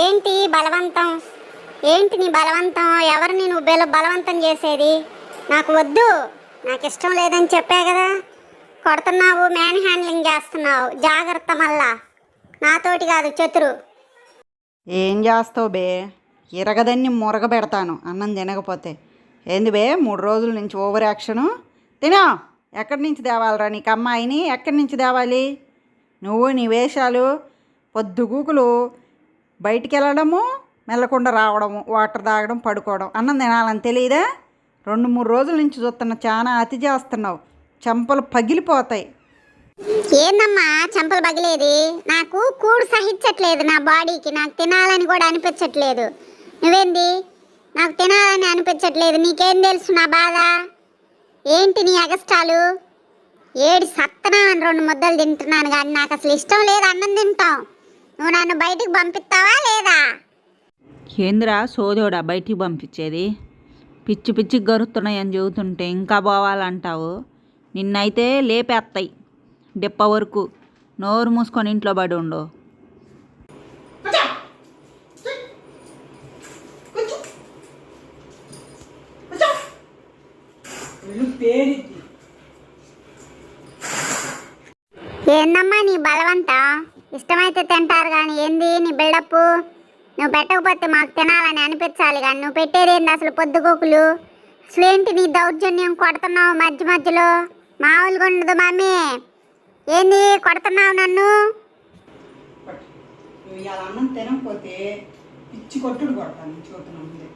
ఏంటి బలవంతం? ఏంటి నీ బలవంతం? ఎవరిని నువ్వు బల బలవంతం చేసేది? నాకు వద్దు. నాకు ఇష్టం లేదని చెప్పా కదా. కొడుతున్నావు మ్యాన్ హ్యాండ్లింగ్ చేస్తున్నావు. జాగ్రత్త మళ్ళా నాతోటి కాదు చతురు ఏం చేస్తావు బే? ఇరగదన్ని మురగ పెడతాను. అన్నం తినకపోతే. ఏంది బే? మూడు రోజుల నుంచి ఓవర్ యాక్షను? తినా. ఎక్కడి నుంచి తేవాలరా నీకు అమ్మాయిని? ఎక్కడి నుంచి తేవాలి? నువ్వు నీ వేషాలు పొద్దుగూకులు బయటికి వెళ్ళడము మెల్లకుండా రావడము వాటర్ తాగడం పడుకోవడం అన్నం తినాలని తెలియదా రెండు మూడు రోజుల నుంచి చూస్తున్న చాలా అతి చేస్తున్నావు చెంపలు పగిలిపోతాయి. ఏందమ్మా? చెంపలు పగిలేది? నాకు కూడు సహించట్లేదు నా బాడీకి. నాకు తినాలని కూడా అనిపించట్లేదు. నువ్వేంది? నాకు తినాలని అనిపించట్లేదు. నీకేం తెలుసు నా బాధ? ఏంటి నీ అగస్టాలు? ఏడు సత్తనా అని రెండు ముద్దలు తింటున్నాను కానీ నాకు అసలు ఇష్టం లేదు అన్నం తింటాం. నువ్వు నన్ను బయటికి పంపిస్తావా లేదా? ఏందిరా సోదోడా బయటికి పంపించేది? పిచ్చి పిచ్చి గరుతున్నాయని చెబుతుంటే ఇంకా పోవాలంటావు? నిన్నైతే లేపేస్తాయి డిప్ప వరకు నోరు మూసుకొని ఇంట్లో పడి ఉండు. ఏందమ్మా నీ బలవంతం? ఇష్టమైతే తింటారు కానీ ఏంది నీ బిల్డప్ నువ్వు పెట్టకపోతే మాకు తినాలని అనిపించాలి కానీ నువ్వు పెట్టేది ఏంది అసలు పొద్దుగోకులు? అసలు ఏంటి నీ దౌర్జన్యం కొడుతున్నావు మధ్య మధ్యలో? మామూలుగా ఉండదు మమ్మీ ఏంది కొడుతున్నావు నన్ను? అన్నం తినకపోతే పిచ్చి కొట్టుడు కొడతాను పిచ్చి కొట్టున్నాను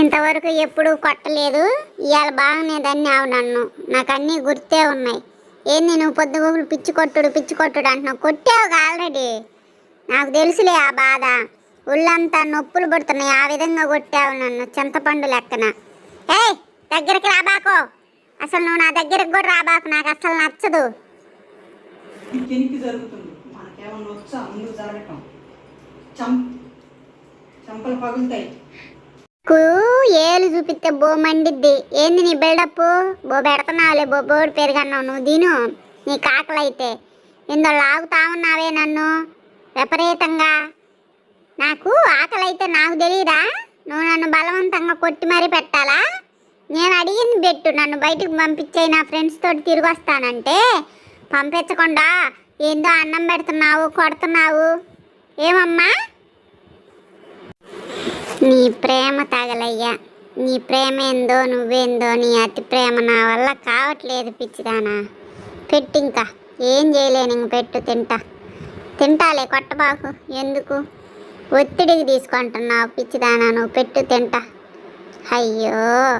ఇంతవరకు ఎప్పుడు కొట్టలేదు. ఇవాళ బాగునేదని ఆవు నన్ను. నాకు అన్నీ గుర్తే ఉన్నాయి. ఏంది నువ్వు పొద్దుగోకులు పిచ్చి కొట్టుడు పిచ్చి కొట్టుడు అంటున్నావు? కొట్టావుగా ఆల్రెడీ. నాకు తెలుసులే ఆ బాధ. ఒళ్ళంతా నొప్పులు పడుతున్నాయి. ఆ విధంగా కొట్టావు నన్ను చింతపండు లెక్కన. ఏయ్ దగ్గరికి రాబాకో అసలు నువ్వు నా దగ్గరికి కూడా రాబాకు నాకు అసలు నచ్చదు. చంపలు పగులుతాయి. కు ఏలు చూపిస్తే బో మండిద్ది. ఏంది నీ బిల్డప్ బో పెడుతున్నావులే బో బోడు పెరిగన్నావు నువ్వు దీను నీ కాకలైతే. ఇందో లాగుతా ఉన్నావే నన్ను విపరీతంగా. నాకు ఆకలి అయితే నాకు తెలియదా నువ్వు నన్ను బలవంతంగా కొట్టి మరీ పెట్టాలా? నేను అడిగింది పెట్టు నన్ను బయటకు పంపించే నా ఫ్రెండ్స్ తోటి తిరిగి వస్తానంటే. పంపించకుండా ఏందో అన్నం పెడుతున్నావు కొడుతున్నావు. ఏమమ్మా? నీ ప్రేమ తగలయ్యా. నీ ప్రేమ ఏందో నువ్వేందో నీ అతి ప్రేమ నా వల్ల కావట్లేదు పిచ్చిదానా. పెట్టింకా ఏం చేయలేను ఇంక పెట్టు తింటా. తింటాలే కొట్టబాకు. ఎందుకు? ఒత్తిడికి తీసుకుంటున్నావు పిచ్చిదానా. నువ్వు పెట్టు తింటా. అయ్యో.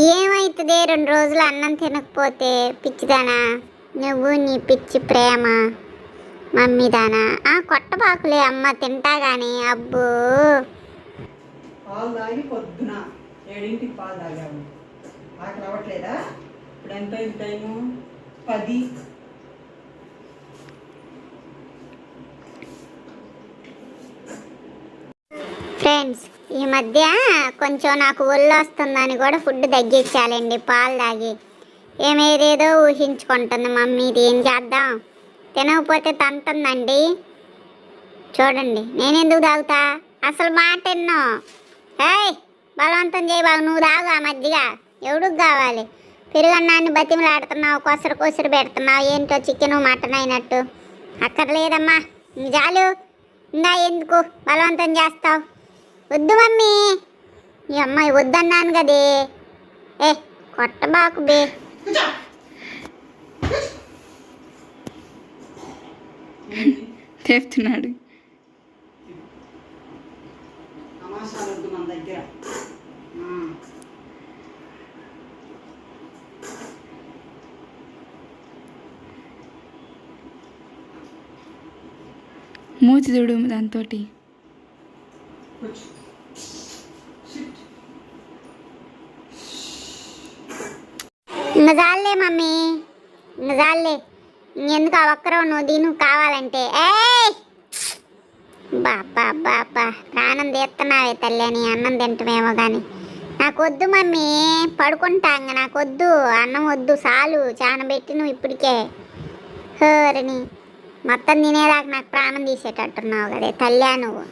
ఏమవుతుంది రెండు రోజులు అన్నం తినకపోతే పిచ్చిదానా? నువ్వు నీ పిచ్చి ప్రేమ. మమ్మీదానా. ఆ కొట్టబాకులే అమ్మ. తింటా కానీ అబ్బో. పాలు తాగి పొద్దున ఏడింటికి పాలు తాగాము. ఆకలి అవ్వట్లేదా? ఇప్పుడు ఎంత అయింది టైము? పది. ఫ్రెండ్స్ ఈ మధ్య కొంచెం నాకు ఒళ్ళు వస్తుందని కూడా ఫుడ్ తగ్గించాలండి పాలు తాగి. ఏమేదేదో ఊహించుకుంటుంది మమ్మీ ఇది ఏం చేద్దాం? తినకపోతే తంతుందండి. చూడండి నేనెందుకు తాగుతా? అసలు మాట ఎన్నో. ఏయ్ బలవంతం చేయబాగు నువ్వు తాగు ఆ మధ్య ఎవడికి కావాలి? పెరుగన్నాన్ని బతిమలాడుతున్నావు కొసరు కొసరు పెడుతున్నావు ఏంటో చికెను మటన్ అయినట్టు. అక్కర్లేదమ్మా. నిజాలు చాలు ఇంకా ఎందుకు బలవంతం చేస్తావు? వద్దు మమ్మీ. ఈ అమ్మాయి వద్దన్నాను కదే. ఏ కొట్టబాకు బే. చెప్తున్నాడు తమాషాలు వద్దు మన దగ్గర ఆ. మూతి చూడు దాంతో కూర్చో. చాలే మమ్మీ. ఇంక చాలే ఇంకెందుకు ఆ ఒక్కరో నువ్వు దీని కావాలంటే. ఏ బాబా బాబా ప్రాణం తీస్తున్నావే తల్లి అని అన్నం తింటమేమో కానీ నాకు వద్దు మమ్మీ. పడుకుంటా ఇంక నాకు వద్దు అన్నం వద్దు చాలు. చాలా పెట్టి నువ్వు ఇప్పటికే. హోరిని. మొత్తం తినేదాకా నాకు ప్రాణం తీసేటట్టున్నావు కదే తల్లా నువ్వు.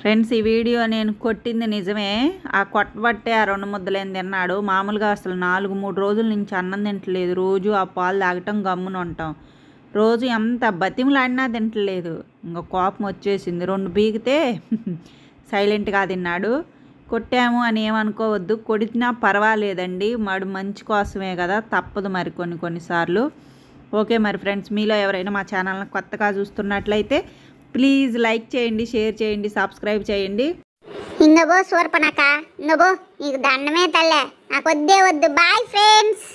ఫ్రెండ్స్ ఈ వీడియో నేను కొట్టింది నిజమే. ఆ కొట్టబట్టే ఆ రెండు ముద్దలేం తిన్నాడు. మామూలుగా అసలు నాలుగు మూడు రోజుల నుంచి అన్నం తింటలేదు. రోజు ఆ పాలు తాగటం గమ్మున ఉంటాం. రోజు ఎంత బతిమలాడినా తింటలేదు. ఇంకా కోపం వచ్చేసింది. రెండు బీగితే సైలెంట్గా తిన్నాడు. కొట్టాము అని ఏమనుకోవద్దు. కొడితినా పర్వాలేదండి. మడు మంచి కోసమే కదా. తప్పదు మరి కొన్ని కొన్నిసార్లు ఓకే మరి ఫ్రెండ్స్ మీలో ఎవరైనా మా ఛానల్ని కొత్తగా చూస్తున్నట్లయితే ప్లీజ్ లైక్ చేయండి షేర్ చేయండి సబ్స్క్రైబ్ చేయండి. ఇంగబో సూర్పనక ఇంగబో నీకు దండమే తల్లే. నాకు వద్దే వద్దు. Boy friends.